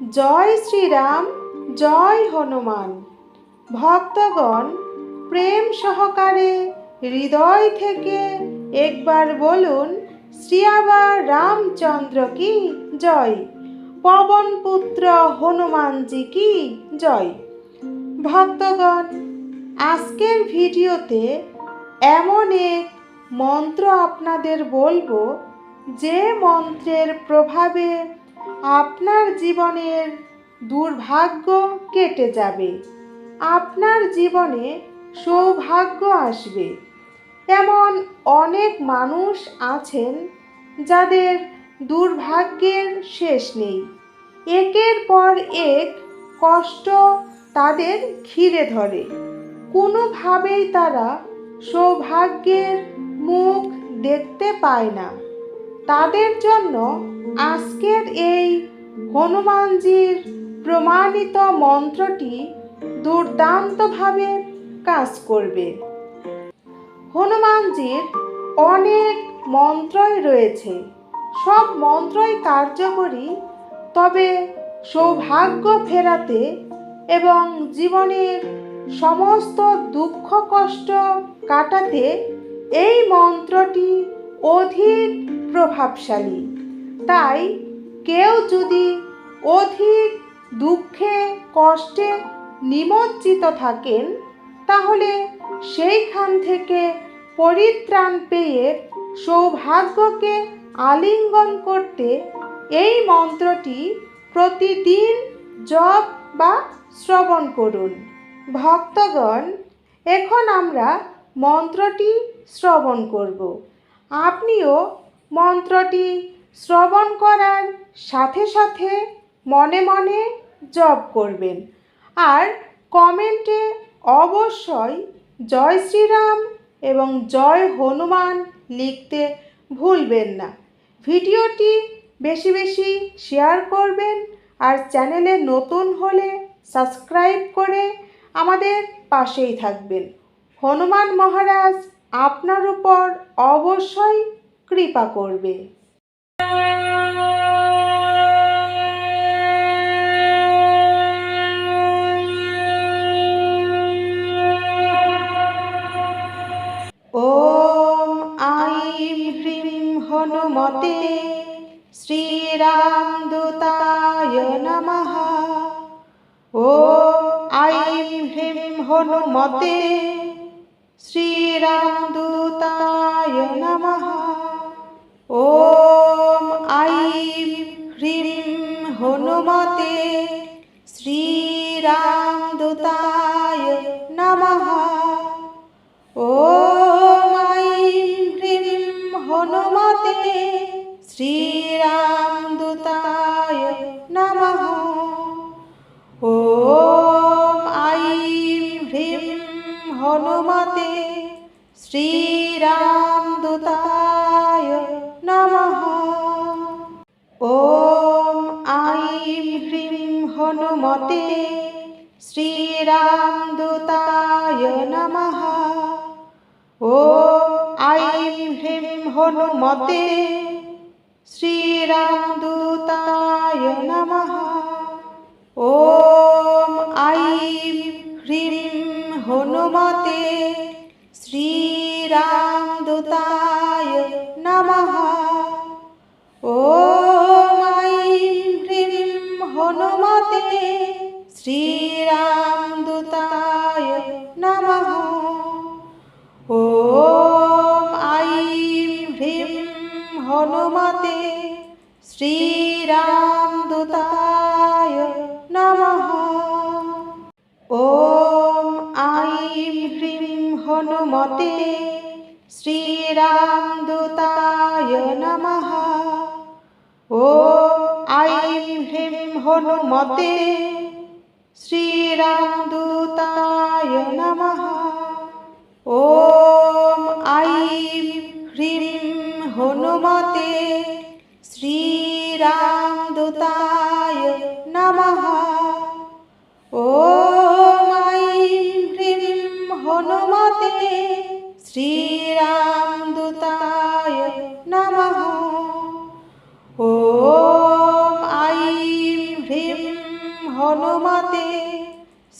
জয় শ্রীরাম, জয় হনুমান। ভক্তগণ, প্রেম সহকারে হৃদয় থেকে একবার বলুন, শ্রী আবার রামচন্দ্র কি জয়? পবন পুত্র হনুমানজি কি জয়? ভক্তগণ, আজকের ভিডিওতে এমন এক মন্ত্র আপনাদের বলব, যে মন্ত্রের প্রভাবে আপনার জীবনের দুর্ভাগ্য কেটে যাবে। আপনার জীবনে সৌভাগ্য আসবে। এমন অনেক মানুষ আছেন যাদের দুর্ভাগ্যের শেষ নেই। একের পর এক কষ্ট তাদের ঘিরে ধরে। কোনোভাবেই তারা সৌভাগ্যের মুখ দেখতে পায় না। তাদের জন্য আজকের এই হনুমানজির প্রমাণিত মন্ত্রটি দুর্দান্তভাবে কাজ করবে। হনুমানজির অনেক মন্ত্রই রয়েছে। সব মন্ত্রই কার্যকরী, তবে সৌভাগ্য ফেরাতে এবং জীবনের সমস্ত দুঃখ কষ্ট কাটাতে এই মন্ত্রটি অধিক প্রভাবশালী। তাই কেউ যদি অধিক দুঃখে, কষ্টে নিমজ্জিত থাকেন, তাহলে সেইখান থেকে পরিত্রাণ পেয়ে সৌভাগ্যকে আলিঙ্গন করতে এই মন্ত্রটি প্রতিদিন জপ বা শ্রবণ করুন। ভক্তগণ, এখন আমরা মন্ত্রটি শ্রবণ করব। আপনিও মন্ত্রটি শ্রবণ করার সাথে সাথে মনে মনে জপ করবেন। আর কমেন্টে অবশ্যই জয় শ্রীরাম এবং জয় হনুমান লিখতে ভুলবেন না। ভিডিওটি বেশি বেশি শেয়ার করবেন আর চ্যানেলে নতুন হলে সাবস্ক্রাইব করে আমাদের পাশেই থাকবেন। হনুমান মহারাজ আপনার উপর অবশ্যই কৃপা করবে। ওম আইম হনুমতে শ্রীরাম দূতায় ও আইম হ্রিম হনুমতে কোনো মতে শ্রীরাম দূতায় নম। ও আই ভ্রীম হনুমতে শ্রীরাম দূতায় নম। ও আই ভ্রীম হনুমতে শ্রীরাম দূতায় নম। ও হনুমতে শ্রীরামদূতায় নমঃ। ও মতে শ্রীরামদূতায় নমঃ। ও আইম হিম হনুমতে শ্রীরামদূতায় নমঃ। ও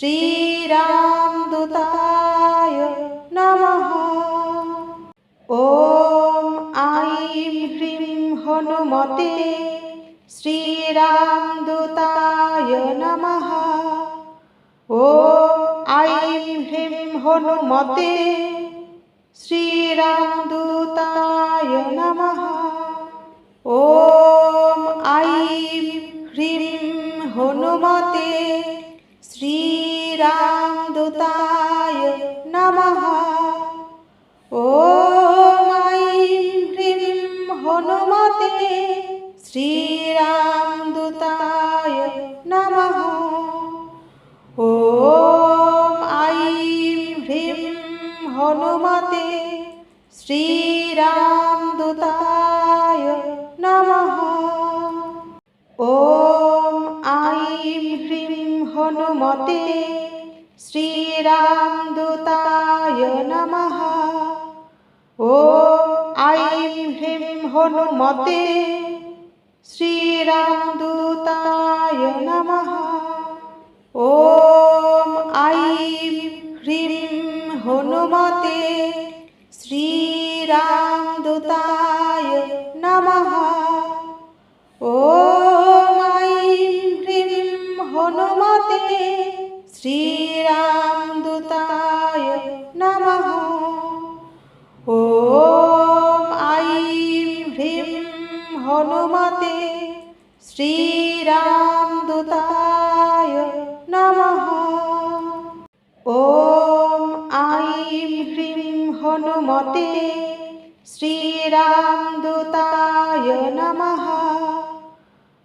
श्रीरामदूताय नमः ॐ ऐं ह्रीं हनुमते श्रीरामदूताय नमः ॐ ऐं ह्रीं हनुमते श्रीरामदूताय नमः ॐ ऐं ह्रीं हनुमते श्री श्रीरामदूताय नमः ॐ ऐं ह्रीं हनुमते श्रीरामदूताय नमः ॐ ऐं ह्रीं हनुमते श्रीरामदूताय नमः ॐ ऐं ह्रीं हनुमते श्रीरामदूताय नमः ॐ ऐं ह्रीं हनुमते श्रीरामदूताय नमः ॐ ऐं ह्रीं हनुमते श्रीरामदूताय মতে শ্রীরামদূতায় নমঃ। ওম আইম হ্রিম হনুমতে শ্রীরামদূতায় নমঃ।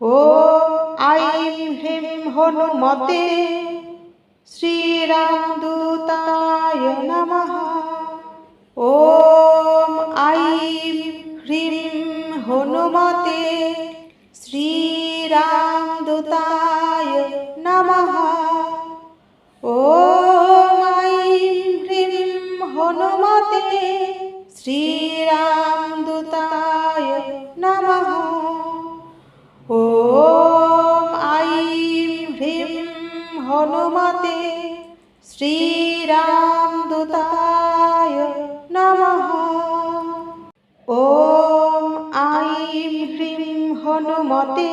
ওম আইম হ্রিম হনুমতে শ্রীরাম श्रीरामदूताय नमः ॐ ऐं ह्रीं हनुमते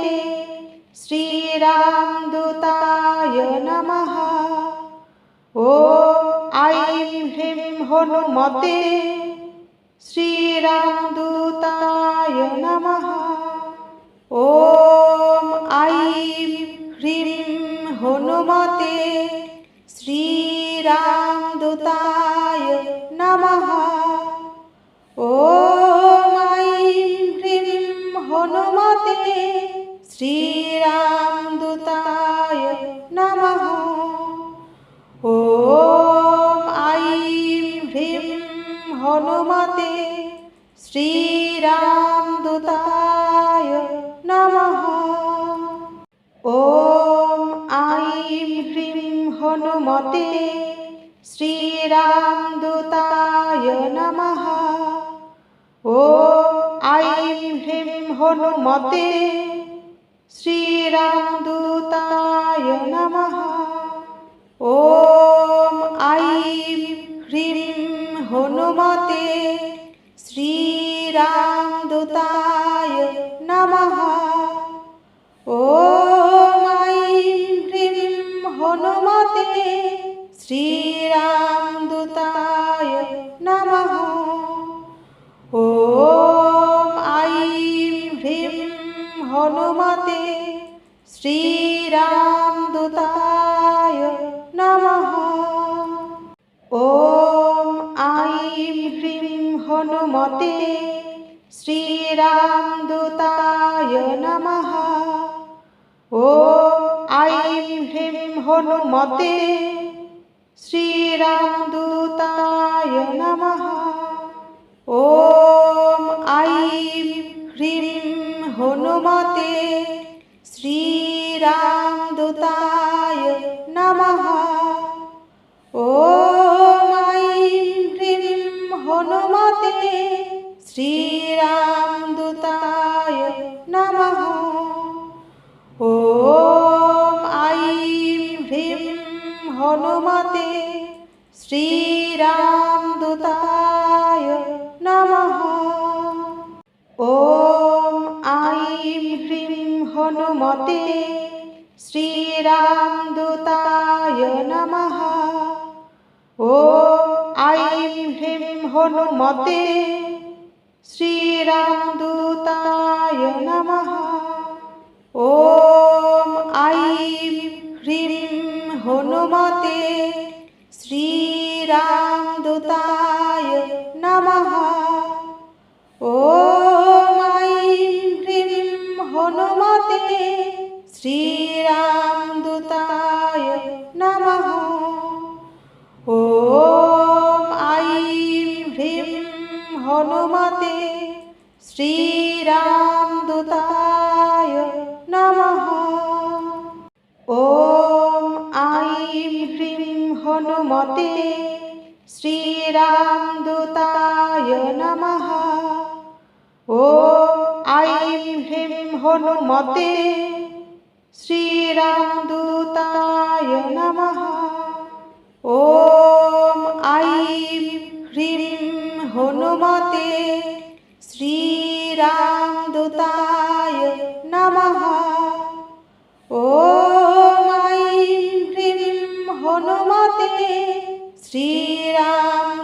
श्रीरामदूताय नमः ॐ ऐं ह्रीं हनुमते श्रीरामदूताय नमः श्रीरामदूताय नमः ॐ ऐं ह्रीं हनुमते श्रीरामदूताय नमः ॐ ऐं ह्रीं हनुमते श्रीरामदूताय नमः ॐ ऐं ह्रीं हनुमते श्रीरामदूताय नमः ॐ ऐं ह्रीं हनुमते श्रीरामदूताय नमः ॐ ऐं ह्रीं हनुमते श्रीरामदूताय नमः ॐ ऐं ह्रीं हनुमते श्रीरामदूताय মতে শ্রীরামদূতায় নমঃ। ওম আইম হ্রিম হনুমতে শ্রীরামদূতায় নম। ও আইম হ্রিম হনুমতে শ্রীরামদূতায় নমঃ। ও सुताय नमः ॐ ऐं ह्रीं हनुमते श्रीरामदूताय नमः ॐ ऐं ह्रीं हनुमते श्री হ্রিম হনুমতে শ্রীরামদূতায় নমঃ। ওম আইম হ্রিম হনুমতে শ্রীরামদূতায় নমঃ। ওম আইম হ্রিম হনুমতে শ্রীরামদূতায় শ্রীরামদূতায় নমঃ। ওম আইম হ্রিম হনুমতে শ্রীরামদূতায় নমঃ। ও আইম হ্রিম হনুমতে শ্রীরামদূতায় নমঃ। ওম আইম হ্রিম হনুমতে শ্রীরামদূতায় নমঃ। ওম আইম হ্রিম হনুমতে শ্রীরামদূতায়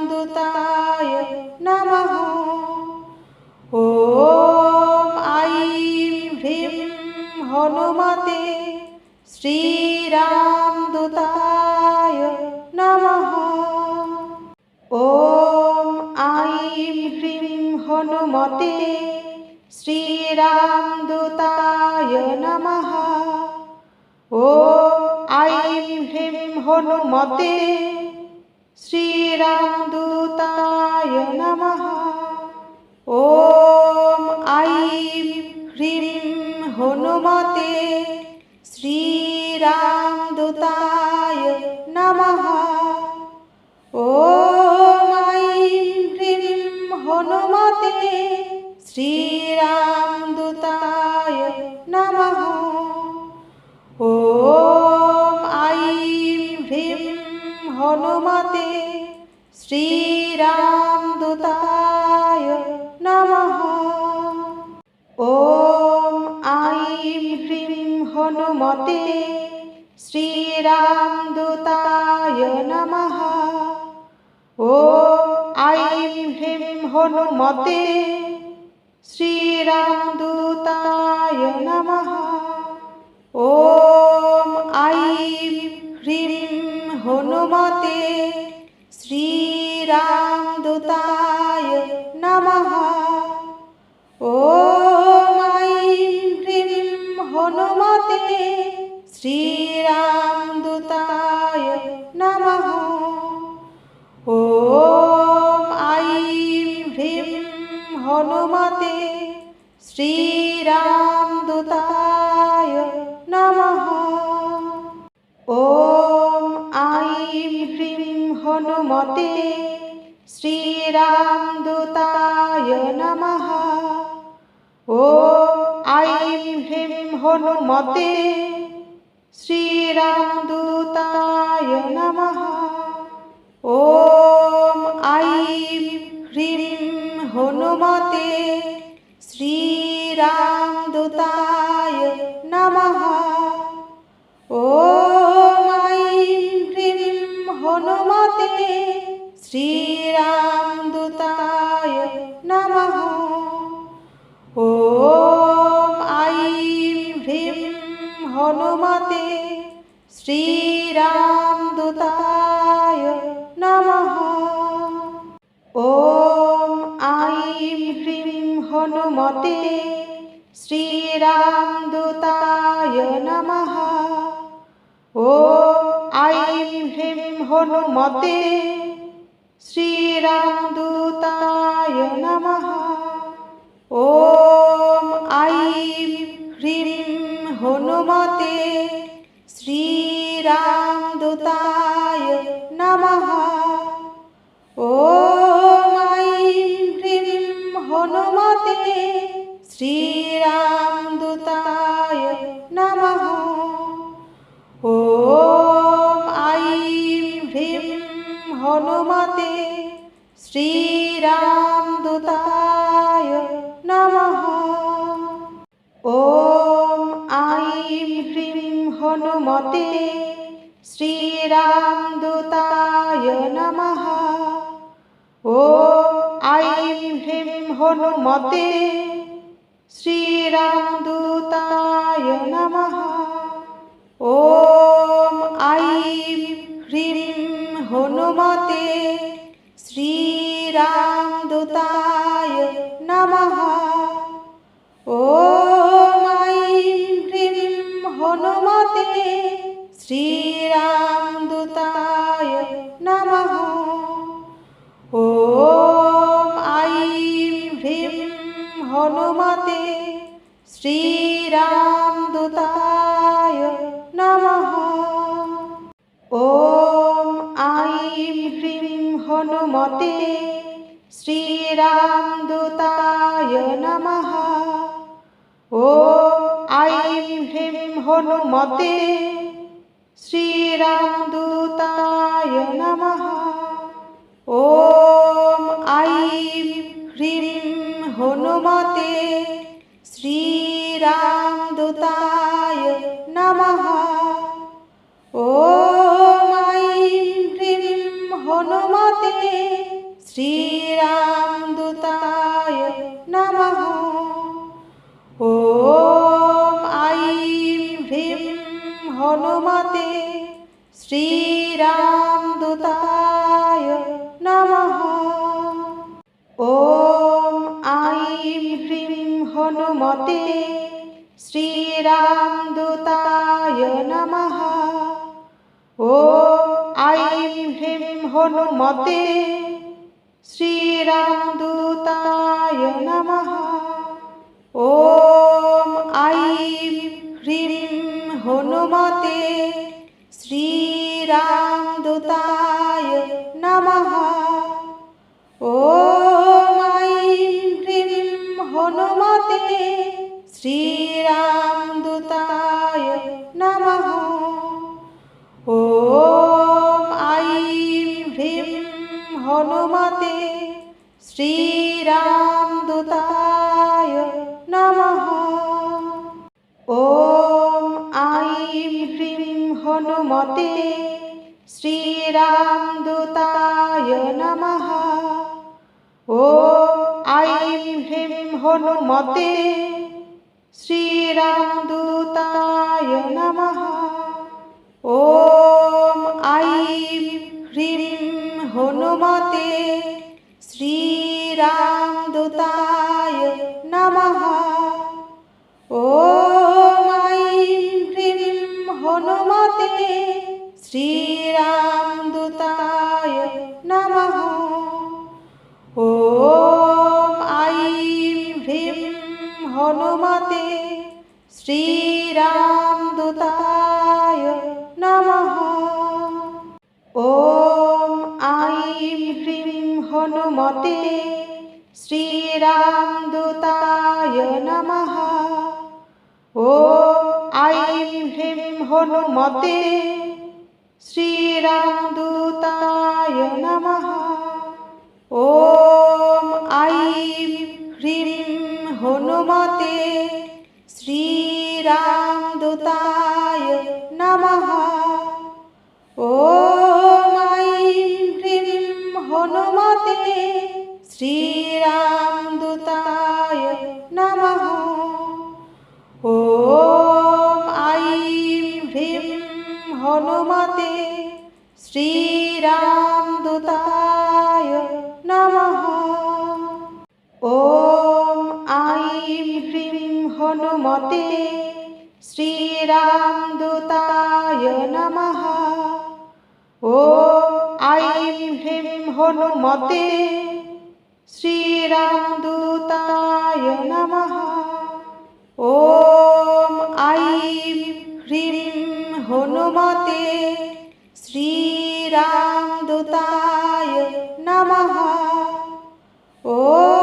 নমঃ। ওম আইম হ্রিম হনুমতে শ্রীরামদূতায় হনুমতে শ্রীরামদূতায় নমঃ। ও আইম হ্রিম হনুমতে শ্রীরামদূতায় নমঃ। ওম শ্রীরামদূতায় নমঃ। ওম আইম হ্রিম হনুমতে শ্রীরামদূতায় নমঃ। ও আইম হ্রিম হনুমতে শ্রীরামদূতায় নমঃ। ওম শ্রীরামদূতায় নমঃ। ও আইম হ্রিম হনুমতে শ্রীরামদূতায় নমঃ। ওম আইম হ্রিম হনুমতে শ্রীরামদূতায় হনুমতে শ্রীরামদূতায় নমঃ। ওম আইম হ্রিম হনুমতে শ্রীরামদূতায় নমঃ। ও আইম হ্রিম হনুমতে শ্রীরামদূতায় নমঃ। श्रीरामदूताय नमः ॐ ऐं ह्रीं हनुमते श्रीरामदूताय नमः ॐ ऐं ह्रीं हनुमते श्रीरामदूताय नमः ॐ ऐं ह्रीं हनुमते শ্রীরাম দূতায় নম। ও আইম হিম হনুমতে শ্রীরাম দূতায় নম। ও আইম হ্রিম হনুমতে শ্রীরাম দূতায় নম। ও আইম হনুমতে শ্রীরাম হ্রিম মতে শ্রীরামদূতায় নমঃ। ওম আইম হ্রিম হনুমতে শ্রীরামদূতায় श्रीरामदूताय नमः ॐ ऐं ह्रीं हनुमते श्रीरामदूताय नमः ॐ ऐं ह्रीं हनुमते श्रीरामदूताय नमः ॐ ऐं ह्रीं हनुमते श्री श्रीरामदूताय नमः ॐ ऐं ह्रीं हनुमते श्रीरामदूताय नमः ॐ ऐं ह्रीं हनुमते श्रीरामदूताय नमः ॐ ऐं ह्रीं हनुमते কোনো মতে শ্রীরামদূতায় নমঃ। ও হ্রিম হনুমতে শ্রীরামদূতায় নমঃ। ওম আইম হ্রিম হনুমতে শ্রীরামদূতায় श्रीरामदूताय नमः ॐ ऐं ह्रीं हनुमते श्रीरामदूताय नमः ॐ ऐं ह्रीं हनुमते श्रीरामदूताय नमः ॐ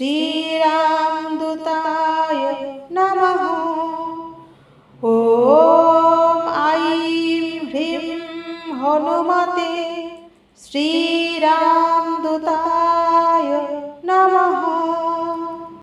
শ্রীরামদূতায় নম। ও আই হ্রীম হনুমতে শ্রীরামদূতায়